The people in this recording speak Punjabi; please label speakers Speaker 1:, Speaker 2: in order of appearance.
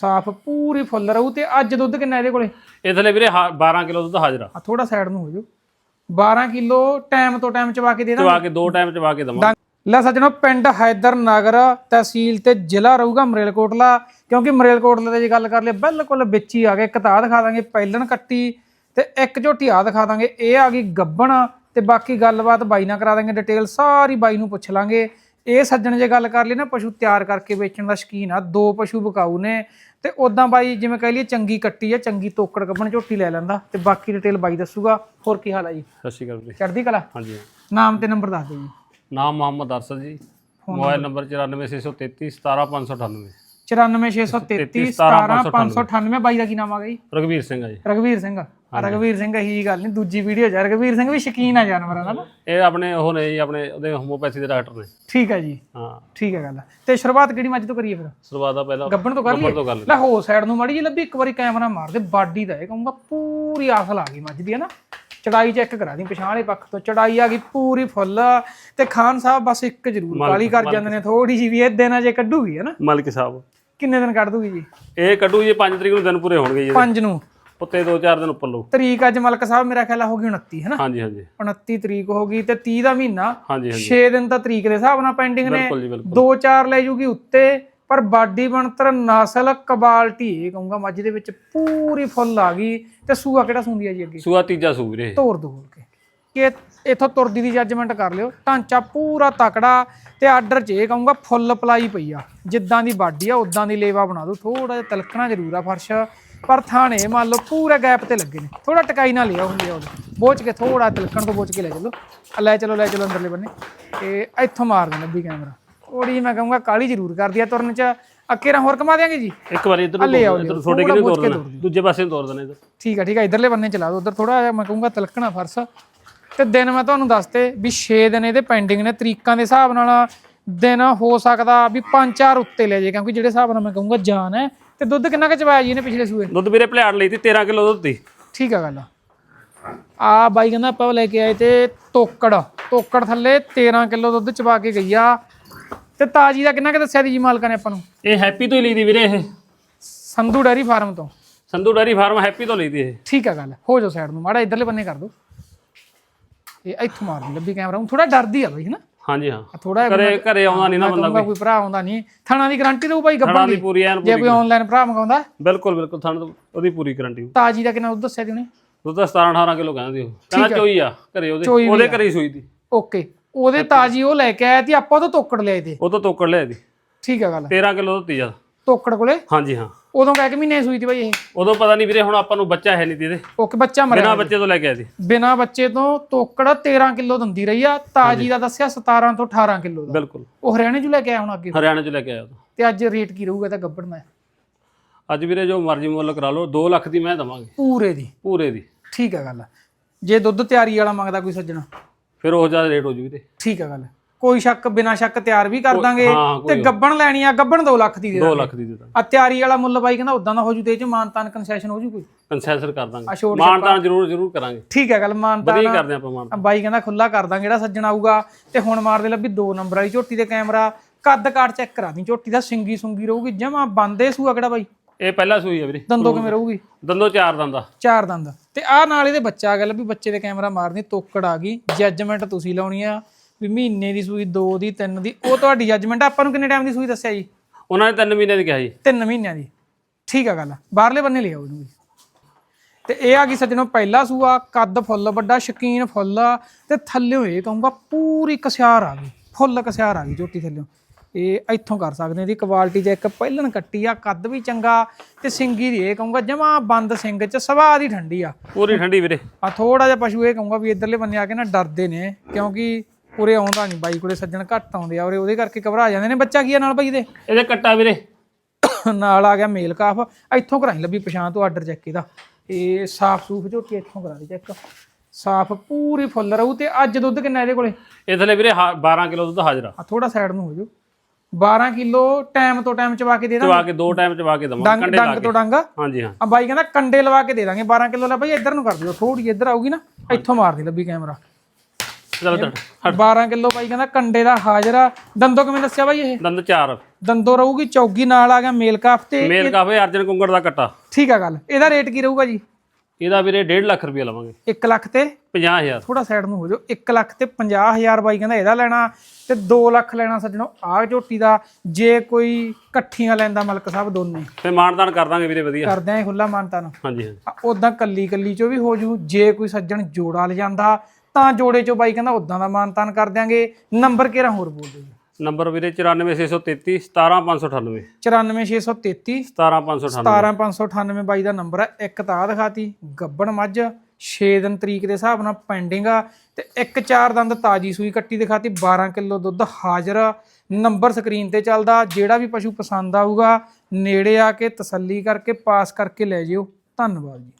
Speaker 1: ਸਾਫ਼ ਪੂਰੀ ਫੁੱਲ ਰਹੂ ਤੇ ਅੱਜ ਦੁੱਧ ਕਿੰਨਾ ਇਹਦੇ ਕੋਲੇ?
Speaker 2: ਇਹ ਥਲੇ ਵੀਰੇ ਹਾ- 12 ਕਿਲੋ ਦੁੱਧ ਹਾਜ਼ਰ ਆ।
Speaker 1: ਆ ਥੋੜਾ ਸਾਈਡ ਨੂੰ ਹੋ ਜਾਓ। 12 ਕਿਲੋ ਟਾਈਮ ਤੋਂ ਟਾਈਮ ਚਵਾ ਕੇ ਦੇ
Speaker 2: ਚਵਾ ਕੇ ਦੋ ਟਾਈਮ ਚਵਾ ਕੇ ਦਵਾਂ
Speaker 1: ਲੈ ਸੱਜਣੋ ਪਿੰਡ ਹੈਦਰ ਨਗਰ ਤਹਿਸੀਲ ਤੇ ਜ਼ਿਲ੍ਹਾ ਰਹੂਗਾ ਮਰੇਲਕੋਟਲਾ ਕਿਉਂਕਿ ਮਰੇਲਕੋਟਲੇ ਦੀ ਜੇ ਗੱਲ ਕਰ ਲਈ ਬਿਲਕੁਲ ਵਿੱਚ ਹੀ ਆ ਗਏ। ਇੱਕ ਤਾਂ ਆਹ ਦਿਖਾ ਦਾਂਗੇ ਪਹਿਲਣ ਕੱਟੀ ਤੇ ਇੱਕ ਝੋਟੀ ਆ ਦਿਖਾ ਦਾਂਗੇ। ਇਹ ਆ ਗਈ ਗੱਬਣ ਤੇ ਬਾਕੀ ਗੱਲਬਾਤ ਬਾਈ ਨਾਲ ਕਰਾ ਦਾਂਗੇ। ਡਿਟੇਲ ਸਾਰੀ ਬਾਈ ਨੂੰ ਪੁੱਛ ਲਾਂਗੇ। ਇਹ ਸੱਜਣ ਜੇ ਗੱਲ ਕਰ ਲਈ ਨਾ ਪਸ਼ੂ ਤਿਆਰ ਕਰਕੇ ਵੇਚਣ ਦਾ ਸ਼ਕੀਨ ਆ ਦੋ ਪਸ਼ੂ ਵਿਕਾਊ ਨੇ ਤੇ ਉਦਾਂ ਬਾਈ ਜਿਵੇਂ ਕਹਿ ਲਈਏ ਚੰਗੀ ਕੱਟੀ ਆ ਚੰਗੀ ਤੋਕੜ ਗੱਬਣ ਝੋਟੀ ਲੈ ਲੈਂਦਾ ਤੇ ਬਾਕੀ ਡਿਟੇਲ ਬਾਈ ਦੱਸੂਗਾ। ਹੋਰ ਕੀ ਹਾਲ ਆ ਜੀ?
Speaker 2: ਸਤਿ ਸ਼੍ਰੀ ਅਕਾਲ ਵੀਰੇ
Speaker 1: ਚੜ੍ਹਦੀ ਕਲਾ?
Speaker 2: ਹਾਂਜੀ।
Speaker 1: ਨਾਮ ਤੇ ਨੰਬਰ ਦੱਸ ਦਿਓ ਜੀ।
Speaker 2: ਨਾਮ ਮੁਹੰਮਦ ਅਰਸਦ ਜੀ। Mobile number? 94633 17598
Speaker 1: 94633 17598 ਬਾਈ ਦਾ ਕੀ ਨਾਮ ਆ ਗਿਆ ਜੀ
Speaker 2: ਰਗਵੀਰ ਸਿੰਘ ਆ ਜੀ।
Speaker 1: ਰਗਵੀਰ ਸਿੰਘ ਰਗਵੀਰ ਸਿੰਘ ਇਹੀ ਗੱਲ ਨਹੀਂ ਦੂਜੀ ਵੀਡੀਓ ਆ। ਰਗਵੀਰ ਸਿੰਘ ਵੀ ਸ਼ਕੀਨ ਆ ਜਾਨਵਰਾਂ ਦਾ ਨਾ।
Speaker 2: ਇਹ ਆਪਣੇ ਉਹ ਨੇ ਜੀ ਆਪਣੇ ਉਹਦੇ ਹੋਮੋਪੈਥੀ ਦੇ ਡਾਕਟਰ ਨੇ।
Speaker 1: ਠੀਕ ਹੈ ਜੀ।
Speaker 2: ਹਾਂ।
Speaker 1: ਠੀਕ ਹੈ ਗੱਲ ਤੇ ਸ਼ੁਰੂਆਤ ਕਿਹੜੀ ਮੱਝ ਤੋਂ ਕਰੀਏ ਫਿਰ?
Speaker 2: ਸ਼ੁਰੂਆਤ ਦਾ ਪਹਿਲਾਂ
Speaker 1: ਗੱਬਣ ਤੋਂ ਕਰ ਲਈਏ? ਲੈ ਹੋ ਸਾਈਡ ਨੂੰ ਮਾੜੀ ਜੀ ਲੱਭੀ ਇੱਕ ਵਾਰੀ ਕੈਮਰਾ ਮਾਰ ਦੇ ਬਾਡੀ ਦਾ ਇਹ ਕਹੂੰਗਾ ਪੂਰੀ ਆਸਲ ਆ ਗਈ ਮੱਝ ਦੀ ਹੈ ਨਾ ਚੜਾਈ ਚੈੱਕ ਕਰਾ ਦੀ ਪਿਛਾਂ ਵਾਲੇ ਪੱਖ ਤੋਂ। ਚੜਾਈ ਆ ਗਈ ਪੂਰੀ ਫੁੱਲ ਤੇ ਖਾਨ ਸਾਹਿਬ ਬਸ ਇੱਕ ਜ਼ਰੂਰ ਕਾਲੀ ਕਰ ਜਾਂਦੇ ਨੇ ਥੋੜੀ ਜੀ ਵੀ ਇਹ ਦਿਨਾਂ ਜੇ ਕੱਢੂਗੀ ਹੈ ਨਾ
Speaker 2: ਮਲਿਕ ਸਾਹਿਬ।
Speaker 1: ਕਿੰਨੇ ਦਿਨ ਕੱਢ ਦੂਗੀ ਜੀ?
Speaker 2: ਇਹ ਕੱਢੂ ਜੀ 5 ਤਰੀਕ ਨੂੰ ਦਿਨ ਪੂਰੇ ਹੋਣਗੇ ਜੀ
Speaker 1: ਪੰਜ ਨੂੰ।
Speaker 2: ਉੱਤੇ 2-4 ਦਿਨ ਉੱਪਰ ਲਓ।
Speaker 1: ਤਰੀਕ ਅੱਜ ਮਲਕ ਸਾਹਿਬ ਮੇਰਾ ਖਿਆਲ ਹੋ ਗਈ 29 ਹੈ ਨਾ?
Speaker 2: ਹਾਂਜੀ ਹਾਂਜੀ।
Speaker 1: 29 ਤਰੀਕ ਹੋ ਗਈ ਤੇ 30 ਦਾ ਮਹੀਨਾ।
Speaker 2: ਹਾਂਜੀ ਹਾਂਜੀ।
Speaker 1: 6 ਦਿਨ ਤਾਂ ਤਰੀਕ ਦੇ ਹਿਸਾਬ ਨਾਲ ਪੈਂਡਿੰਗ ਨੇ।
Speaker 2: ਬਿਲਕੁਲ ਜੀ ਬਿਲਕੁਲ।
Speaker 1: 2-4 ਲੈ ਜੂਗੀ ਉੱਤੇ ਪਰ ਬਾਡੀ ਬਣਤਰ ਨਸਲ ਕਬਾਲਟੀ ਇਹ ਕਹੂੰਗਾ ਮੱਝ ਦੇ ਵਿੱਚ ਪੂਰੀ ਫੁੱਲ ਆ ਗਈ। ਤੇ ਸੂਆ ਕਿਹੜਾ ਸੁੰਦੀ ਆ ਜੀ ਅੱਗੇ?
Speaker 2: ਸੂਆ ਤੀਜਾ ਸੂ ਵੀਰੇ
Speaker 1: ਤੋੜ ਦੋ ਬੋਲ ਕੇ। ਕਿ ਇਥੋਂ ਤੁਰਦੀ ਦੀ ਜੱਜਮੈਂਟ ਕਰ ਲਿਓ। ਢਾਂਚਾ ਪੂਰਾ ਤਕੜਾ ਤੇ ਆਰਡਰ 'ਚ ਇਹ ਕਹੂੰਗਾ ਫੁੱਲ ਪਲਾਈ ਪਈ ਆ। ਜਿੱਦਾਂ ਦੀ ਬਾਡੀ ਆ ਉਦਾਂ ਦੀ ਲੇਵਾ ਬਣਾ ਦੋ ਥੋੜਾ ਜਿਹਾ ਤਲਕਣਾ ਜ਼ਰੂਰ ਆ ਫਰਸ਼। ਪਰ ਥਾਣੇ ਮੰਨ ਲਓ ਪੂਰੇ ਗੈਪ ਤੇ ਲੱਗੇ ਨੇ। ਥੋੜਾ ਟਕਾਈ ਨਾਲ ਲਿਆ ਹੁੰਦੀ ਆ ਉਹ ਬੋਚ ਕੇ ਥੋੜਾ ਤਲਕਣ ਤੋਂ ਬੋਚ ਕੇ ਲੈ ਚਲੋ। ਲੈ ਚਲੋ ਲੈ ਚਲੋ ਅੰਦਰਲੇ ਬੰਨੇ। ਤੇ ਇੱਥੋਂ ਮਾਰ ਦੇ ਲੱਭੀ ਕੈਮਰਾ। ਥੋੜੀ ਮੈਂ ਕਹੂੰਗਾ ਕਾਲੀ ਜ਼ਰੂਰ ਕਰਦੀ ਆ ਤੁਰਨ 'ਚ। ਅੱਕੇ ਰਾਂ ਹੋਰ ਕਮਾ ਦਿਆਂਗੇ ਜੀ?
Speaker 2: ਇੱਕ ਵਾਰੀ ਇੱਧਰ ਨੂੰ। ਇੱਧਰ ਛੋਟੇ
Speaker 1: ਥੋੜ੍ਹਾ
Speaker 2: ਕਿਹਨੇ
Speaker 1: ਬੋਝ
Speaker 2: ਤੋੜ
Speaker 1: ਕੇ
Speaker 2: ਦੇਣਾ? ਦੂਜੇ ਪਾਸੇ ਤੋੜ ਦੇਣਾ ਇੱਧਰ।
Speaker 1: ਠੀਕ ਆ ਠੀਕ ਆ ਇਧਰਲੇ ਬੰਨੇ ਚਲਾ ਦੋ ਉਧਰ ਥੋੜਾ ਜਿਹਾ ਮੈਂ ਕਹੂੰਗਾ ਤਲਕਣਾ ਫਰਸ। ਤੇ ਦਿਨ ਮੈਂ ਤੁਹਾਨੂੰ ਦੱਸਤੇ ਵੀ 6 ਦਿਨ ਇਹਦੇ ਪੈਂਡਿੰਗ ਨੇ। ਤਰੀਕਾਂ ਦੇ ਹਿਸਾਬ ਨਾਲ ਦਿਨ ਹੋ ਸਕਦਾ ਵੀ 5-4 ਉੱਤੇ ਲੈ ਜੇ ਕਿਉਂਕਿ ਜਿਹੜੇ ਹਿਸਾਬ ਨਾਲ ਮੈਂ ਕਹੂੰਗਾ ਜਾਨ ਹੈ ਤੇ ਦੁੱਧ ਕਿੰਨਾ ਕੁ ਚਵਾਇਆ ਜੀ ਇਹਨੇ ਪਿਛਲੇ ਸੂਏ?
Speaker 2: ਦੁੱਧ ਵੀਰੇ ਭਲਿਆੜ ਲਈ ਤੀ 13 ਕਿਲੋ ਦੁੱਧ ਦੀ
Speaker 1: ਠੀਕ ਆ ਗੱਲ ਆ। ਬਾਈ ਕਹਿੰਦਾ ਆਪਾਂ ਲੈ ਕੇ ਆਏ ਤੇ ਤੋਕੜ ਤੋਕੜ ਥੱਲੇ 13 ਕਿਲੋ ਦੁੱਧ ਚਵਾ ਕੇ ਗਈ ਆ। ਤੇ ਤਾਜੀ ਦਾ ਕਿੰਨਾ ਕੁ ਦੱਸਿਆ ਦੀ ਜੀ ਮਾਲਕਾਂ ਨੇ ਆਪਾਂ ਨੂੰ?
Speaker 2: ਇਹ ਹੈਪੀ ਤੋਂ ਹੀ ਲਈ ਦੀ ਵੀਰੇ ਇਹ।
Speaker 1: ਸੰਧੂ ਡੈਰੀ ਫਾਰਮ ਤੋਂ।
Speaker 2: ਸੰਧੂ ਡੈਰੀ ਫਾਰਮ ਹੈਪੀ ਤੋਂ ਲਈ ਦੀ ਇਹ।
Speaker 1: ਠੀਕ ਆ ਗੱਲ ਹੋ ਜਾਓ ਸਾਈਡ ਨੂੰ ਮਾੜਾ ਇਧਰਲੇ ਬੰਨੇ ਕਰ ਦੋ। ਇਹ ਇੱਥੋਂ ਮਾਰ ਦੇ ਲੱਭੀ ਕੈਮਰਾ ਹੁਣ ਥੋੜਾ ਡਰਦੀ ਆ ਬਈ ਹਨਾ
Speaker 2: ਹਾਂਜੀ ਹਾਂ।
Speaker 1: ਥੋੜਾ
Speaker 2: ਘਰੇ ਘਰੇ ਆਉਂਦਾ ਨਹੀਂ ਨਾ ਬੰਦਾ
Speaker 1: ਕੋਈ। ਭਰਾ ਆਉਂਦਾ ਨਹੀਂ ਥਾਣਾ ਦੀ ਗਾਰੰਟੀ ਦਊ ਭਾਈ ਗੱਬਣ
Speaker 2: ਦੀ ਪੂਰੀ ਐਨ
Speaker 1: ਜੇ ਕੋਈ ਆਨਲਾਈਨ ਭਰਾ ਮੰਗਾਉਂਦਾ?
Speaker 2: ਬਿਲਕੁਲ ਬਿਲਕੁਲ। ਥਣ ਉਹਦੀ ਪੂਰੀ ਗਾਰੰਟੀ
Speaker 1: ਤਾਜੀ ਦਾ ਕਿੰਨਾ ਦੁੱਧ ਦੱਸਿਆ ਦੀ ਉਹਨੇ?
Speaker 2: ਦੁੱਧ ਤਾਂ 17 18 ਕਿਲੋ ਕਹਿੰਦੀ ਉਹ। ਕਹਿੰਦਾ ਚੋਈ ਆ ਘਰੇ ਉਹਦੇ। ਉਹਦੇ ਘਰੇ ਹੀ ਸੂਈ ਦੀ।
Speaker 1: ਓਕੇ। ਉਹਦੇ ਤਾਜੀ ਉਹ ਲੈ ਕੇ ਆਇਆ ਤੇ ਆਪਾਂ ਉਹ ਤੋਂ ਤੋਕੜ ਲਿਆਏ ਤੇ
Speaker 2: ਉਹ ਤੋਂ ਤੋਕੜ ਲਿਆ ਦੀ
Speaker 1: ਠੀਕ ਆ ਗੱਲ।
Speaker 2: 13 ਕਿਲੋ ਦੁੱਧ ਤੀਜਾ
Speaker 1: ਤੋਕੜ ਕੋਲੇ?
Speaker 2: ਹਾਂਜੀ ਹਾਂ।
Speaker 1: ਉਦੋਂ ਕਹਿ ਕੇ ਮਹੀਨੇ ਸੂਈ ਤੀ ਭਾਈ ਇਹ।
Speaker 2: ਉਦੋਂ ਪਤਾ ਨਹੀਂ ਵੀਰੇ ਹੁਣ ਆਪਾਂ ਨੂੰ ਬੱਚਾ ਹੈ ਨਹੀਂ ਦੀ ਇਹਦੇ।
Speaker 1: ਓਕੇ ਬੱਚਾ ਮਰਿਆ
Speaker 2: ਬਿਨਾ ਬੱਚੇ ਤੋਂ ਲੈ ਕੇ ਆਏ ਸੀ।
Speaker 1: ਬਿਨਾ ਬੱਚੇ ਤੋਂ ਤੋਕੜ 13 ਕਿਲੋ ਦਿੰਦੀ ਰਹੀ ਆ। ਤਾਜੀ ਦਾ ਦੱਸਿਆ 17 ਤੋਂ 18 ਕਿਲੋ ਦਾ।
Speaker 2: ਬਿਲਕੁਲ।
Speaker 1: ਉਹ ਹਰਿਆਣੇ ਚ ਲੈ ਕੇ ਆਇਆ ਹੁਣ ਅੱਗੇ?
Speaker 2: ਹਰਿਆਣਾ ਚ ਲੈ ਕੇ ਆਇਆ
Speaker 1: ਤੇ ਅੱਜ ਰੇਟ ਕੀ ਰਹੂਗਾ ਤਾਂ ਗੱਬੜ ਦਾ?
Speaker 2: ਅੱਜ ਵੀਰੇ ਜੋ ਮਰਜ਼ੀ ਮੁੱਲ ਕਰਾ ਲਓ 2 ਲੱਖ ਦੀ ਮੈਂ ਦਵਾਂਗੇ।
Speaker 1: ਪੂਰੇ ਦੀ।
Speaker 2: ਪੂਰੇ ਦੀ।
Speaker 1: ਠੀਕ ਆ ਗੱਲ। ਜੇ ਦੁੱਧ ਤਿਆਰੀ ਵਾਲਾ ਮੰਗਦਾ ਕੋਈ ਸੱਜਣਾ?
Speaker 2: ਫਿਰ ਉਹ ਜ਼ਿਆਦਾ ਰੇਟ ਹੋ ਜੂ ਵੀਰੇ।
Speaker 1: ਠੀਕ ਆ ਗੱਲ। ਕੋਈ ਸ਼ੱਕ ਬਿਨਾ ਸ਼ੱਕ ਤਿਆਰ ਵੀ ਕਰ ਦਾਂਗੇ
Speaker 2: ਹਾਂ,
Speaker 1: ਤੇ ਗੱਬਣ ਲੈਣੀ ਆ ਗੱਬਣ 2 ਲੱਖ ਦੀ ਦੇ
Speaker 2: 2 ਲੱਖ ਦੀ ਦੇ ਦਾਂਗੇ।
Speaker 1: ਆ ਤਿਆਰੀ ਵਾਲਾ ਮੁੱਲ ਬਾਈ ਕਹਿੰਦਾ ਉਦਾਂ ਦਾ ਹੋ ਜੂ ਤੇ ਇਹ ਚ ਮਾਨਤਾਨ ਕਨਸੈਸ਼ਨ ਹੋ ਜੂ ਕੋਈ?
Speaker 2: ਕੰਸੈਸਰ ਕਰ
Speaker 1: ਆ
Speaker 2: ਦਾਂਗੇ
Speaker 1: ਛੋਟ
Speaker 2: ਮਾਨਦਾਨ ਜ਼ਰੂਰ ਜ਼ਰੂਰ ਕਰਾਂਗੇ।
Speaker 1: ਠੀਕ ਹੈ ਗੱਲ ਮਾਨਤਾਨ
Speaker 2: ਵਧੀਆ ਕਰਦੇ ਆਪਾਂ ਮਾਨ
Speaker 1: ਬਾਈ ਕਹਿੰਦਾ ਖੁੱਲਾ ਕਰ ਦਾਂਗੇ ਜਿਹੜਾ ਸੱਜਣ ਆਊਗਾ। ਤੇ ਹੁਣ ਮਾਰ ਦੇ ਲੱਭੀ 2 ਨੰਬਰ ਵਾਲੀ ਝੋਟੀ ਦੇ ਕੈਮਰਾ। ਕੱਦ ਕਾਟ ਚੈੱਕ ਕਰਾ ਦੀ ਝੋਟੀ ਦਾ ਸਿੰਗੀ ਸੁੰਗੀ ਰਹੂਗੀ ਜਮਾ ਬੰਦੇ ਸੂਆ ਕਿਹੜਾ ਬਾਈ?
Speaker 2: ਇਹ ਪਹਿਲਾ ਸੂਈ ਆ ਵੀਰੇ।
Speaker 1: ਦੰਦੋਂ ਕਿਵੇਂ ਰਹੂਗੀ?
Speaker 2: ਦੰਦੋ ਚਾਰ ਦੰਦਾ
Speaker 1: ਚਾਰ ਦੰਦ। ਤੇ ਆਹ ਨਾਲ ਇਹਦੇ ਬੱਚਾ ਗਿਆ ਲੱਭੀ ਬੱਚੇ ਦੇ ਕੈਮਰਾ ਮਾਰਨੀ ਤੋਕੜ ਆ ਗਈ। ਜੱਜਮੈਂਟ ਤੁਸੀਂ ਲਾਉਣੀ ਆ। ਵੀ ਮਹੀਨੇ ਦੀ ਸੂਈ 2 ਦੀ 3 ਦੀ ਉਹ ਤੁਹਾਡੀ ਜੱਜਮੈਂਟ ਆਪਾਂ ਨੂੰ ਕਿੰਨੇ ਟਾਈਮ ਦੀ ਸੂਈ ਦੱਸਿਆ ਜੀ?
Speaker 2: ਉਹਨਾਂ ਨੇ 3 ਮਹੀਨੇ ਦੀ ਕਿਹਾ ਜੀ।
Speaker 1: 3 ਮਹੀਨਿਆਂ ਦੀ। ਠੀਕ ਆ ਗੱਲ ਬਾਹਰਲੇ ਬੰਨੇ ਲਿਆਓ ਇਹਨੂੰ ਵੀ। ਤੇ ਇਹ ਆ ਗਈ ਸੱਜਣੋ ਪਹਿਲਾ ਸੂਆ ਕੱਦ ਫੁੱਲ ਵੱਡਾ ਸ਼ਕੀਨ ਫੁੱਲ ਤੇ ਥੱਲਿਓ ਇਹ ਕਹੂੰਗਾ ਪੂਰੀ ਕਸਿਆਰ ਆ ਗਈ। ਫੁੱਲ ਕਸਿਆਰ ਆ ਗਈ ਝੋਟੀ ਥੱਲਿਓ। ਇਹ ਇੱਥੋਂ ਕਰ ਸਕਦੇ ਇਹਦੀ ਕੁਆਲਿਟੀ ਜੇ ਇੱਕ ਪਹਿਲਣ ਕੱਟੀ ਆ ਕੱਦ ਵੀ ਚੰਗਾ। ਤੇ ਸਿੰਗੀ ਦੀ ਇਹ ਕਹੂੰਗਾ ਜਮਾ ਬੰਦ ਸਿੰਘ ਚ ਸਵਾਹ ਦੀ ਠੰਡੀ ਆ।
Speaker 2: ਪੂਰੀ ਠੰਡੀ ਵੀਰੇ।
Speaker 1: ਆ ਥੋੜਾ ਜਿਹਾ ਪਸ਼ੂ ਇਹ ਕਹੂੰਗਾ ਵੀ ਇਧਰਲੇ ਬੰਨੇ ਆ ਕੇ ਨਾ ਡਰਦੇ ਨੇ। ਕਿਉਂਕਿ ਉਰੇ ਆਉਂਦਾ ਨਹੀਂ ਬਾਈ ਕੋਲੇ ਸੱਜਣ ਘੱਟ ਆਉਂਦੇ ਆ ਉਰੇ ਉਹਦੇ ਕਰਕੇ ਘਬਰਾ ਜਾਂਦੇ ਨੇ ਬੱਚਾ ਕੀ ਆ ਨਾਲ ਬਾਈ ਦੇ?
Speaker 2: ਇਹਦੇ ਕੱਟਾ ਵੀਰੇ।
Speaker 1: ਨਾਲ ਆ ਗਿਆ ਮੇਲ ਕਾਫ ਇੱਥੋਂ ਕਰਾਈ ਲੱਭੀ ਪਛਾਣ ਤੋਂ ਆਰਡਰ ਚੈੱਕ ਇਹਦਾ। ਇਹ ਸਾਫ਼ ਸੂਫ ਝੋਟੀ ਇੱਥੋਂ ਕਰਾ ਦੇ ਚੈੱਕ ਸਾਫ਼ ਪੂਰੀ ਫੁੱਲ ਰਹੂ ਤੇ ਅੱਜ ਦੁੱਧ ਕਿੰਨਾ ਇਹਦੇ ਕੋਲੇ?
Speaker 2: ਇਹ ਥਲੇ ਵੀਰੇ ਹਾ- 12 ਕਿਲੋ ਦੁੱਧ ਹਾਜ਼ਰ ਆ।
Speaker 1: ਥੋੜਾ ਸਾਈਡ ਨੂੰ ਹੋ ਜਾਓ। 12 ਕਿਲੋ ਟਾਈਮ ਤੋਂ ਟਾਈਮ ਚਵਾ ਕੇ ਦੇ ਦਾਂ
Speaker 2: ਚਵਾ ਕੇ ਦੋ ਟਾਈਮ ਚਵਾ ਕੇ
Speaker 1: ਡੰਗ
Speaker 2: ਕੰਡੇ ਲਾ
Speaker 1: ਡੰਗ
Speaker 2: ਕੇ।
Speaker 1: ਤੋਂ ਡੰਗ।
Speaker 2: ਹਾਂਜੀ ਹਾਂ।
Speaker 1: ਆ ਬਾਈ ਕਹਿੰਦਾ ਕੰਡੇ ਲਵਾ ਕੇ ਦੇ ਦਾਂਗੇ 12 ਕਿਲੋ ਲੈ ਬਾਈ ਇੱਧਰ ਨੂੰ ਕਰ ਦਿਓ ਥੋੜੀ ਇੱਧਰ ਆਊਗੀ ਨਾ ਇੱਥੋਂ ਮਾਰ ਦੇ ਲੱਭੀ ਕੈਮਰਾ
Speaker 2: ਚਲੋ ਤੜ
Speaker 1: 12 ਕਿਲੋ ਬਾਈ ਕਹਿੰਦਾ ਕੰਡੇ ਦਾ ਹਾਜ਼ਰਾ ਦੰਦੋ ਕਿਵੇਂ ਦੱਸਿਆ ਬਾਈ ਇਹ?
Speaker 2: ਦੰਦ ਚਾਰ।
Speaker 1: ਦੰਦੋ ਰਹੂਗੀ ਚੌਗੀ ਨਾਲ ਆ ਗਿਆ ਮੇਲ ਕਾਫ ਤੇ
Speaker 2: ਮੇਲ ਕਾਫੇ ਅਰਜਨ ਕੁੰਗੜ ਦਾ ਕੱਟਾ।
Speaker 1: ਠੀਕ ਆ ਗੱਲ। ਇਹਦਾ ਰੇਟ ਕੀ ਰਹੂਗਾ ਜੀ?
Speaker 2: ਇਹਦਾ ਵੀਰੇ 1.5 ਲੱਖ ਰੁਪਏ ਲਵਾਂਗੇ।
Speaker 1: 1 ਲੱਖ ਤੇ?
Speaker 2: 50000
Speaker 1: ਥੋੜਾ ਸਾਈਡ ਨੂੰ ਹੋ ਜਾਓ। 1 ਲੱਖ ਤੇ 50000 ਬਾਈ ਕਹਿੰਦਾ ਇਹਦਾ ਲੈਣਾ। ਤੇ 2 ਲੱਖ ਲੈਣਾ ਸੱਜਣੋ ਆਹ ਝੋਟੀ ਦਾ। ਜੇ ਕੋਈ ਇਕੱਠੀਆਂ ਲੈਂਦਾ ਮਲਕ ਸਾਹਿਬ ਦੋਨੇ।
Speaker 2: ਤੇ ਮਾਨਦਾਨ ਕਰ ਦਾਂਗੇ ਵੀਰੇ ਵਧੀਆ।
Speaker 1: ਕਰਦੇ ਆਂ ਖੁੱਲਾ ਮਾਨਤਾ ਨੂੰ
Speaker 2: ਹਾਂਜੀ ਹਾਂਜੀ।
Speaker 1: ਉਦਾਂ ਕੱਲੀ ਕੱਲੀ ਚੋਂ ਵੀ ਹੋ ਜੂ। ਜੇ ਕੋਈ ਸੱਜਣ ਜੋੜਾ ਲਿਜਾਂਦਾ ਤਾਂ ਜੋੜੇ ਚੋਂ ਬਾਈ ਕਹਿੰਦਾ ਉਦਾਂ ਦਾ ਮਾਨਤਾਨ ਕਰ ਦਿਆਂਗੇ। ਨੰਬਰ ਕਿਹੜਾ ਹੋਰ ਬੋਲ ਦਿਓ
Speaker 2: ਨੰਬਰ ਵੀਰੇ 94633 17598
Speaker 1: 94633
Speaker 2: 17598
Speaker 1: 17598 ਬਾਈ ਦਾ ਨੰਬਰ ਹੈ। ਇੱਕ ਤਾਂ ਦਿਖਾਤੀ ਗੱਬਣ ਮੱਝ 6 ਦਿਨ ਤਰੀਕ ਦੇ ਹਿਸਾਬ ਨਾਲ ਪੈਂਡਿੰਗ ਆ। ਤੇ ਇੱਕ ਚਾਰ ਦੰਦ ਤਾਜੀ ਸੂਈ ਕੱਟੀ ਦਿਖਾਤੀ 12 ਕਿਲੋ ਦੁੱਧ ਹਾਜ਼ਰ। ਨੰਬਰ ਸਕਰੀਨ ਤੇ ਚੱਲਦਾ ਜਿਹੜਾ ਵੀ ਪਸ਼ੂ ਪਸੰਦ ਆਊਗਾ ਨੇੜੇ ਆ ਕੇ ਤਸੱਲੀ ਕਰਕੇ ਪਾਸ ਕਰਕੇ ਲੈ ਜਿਓ। ਧੰਨਵਾਦ ਜੀ।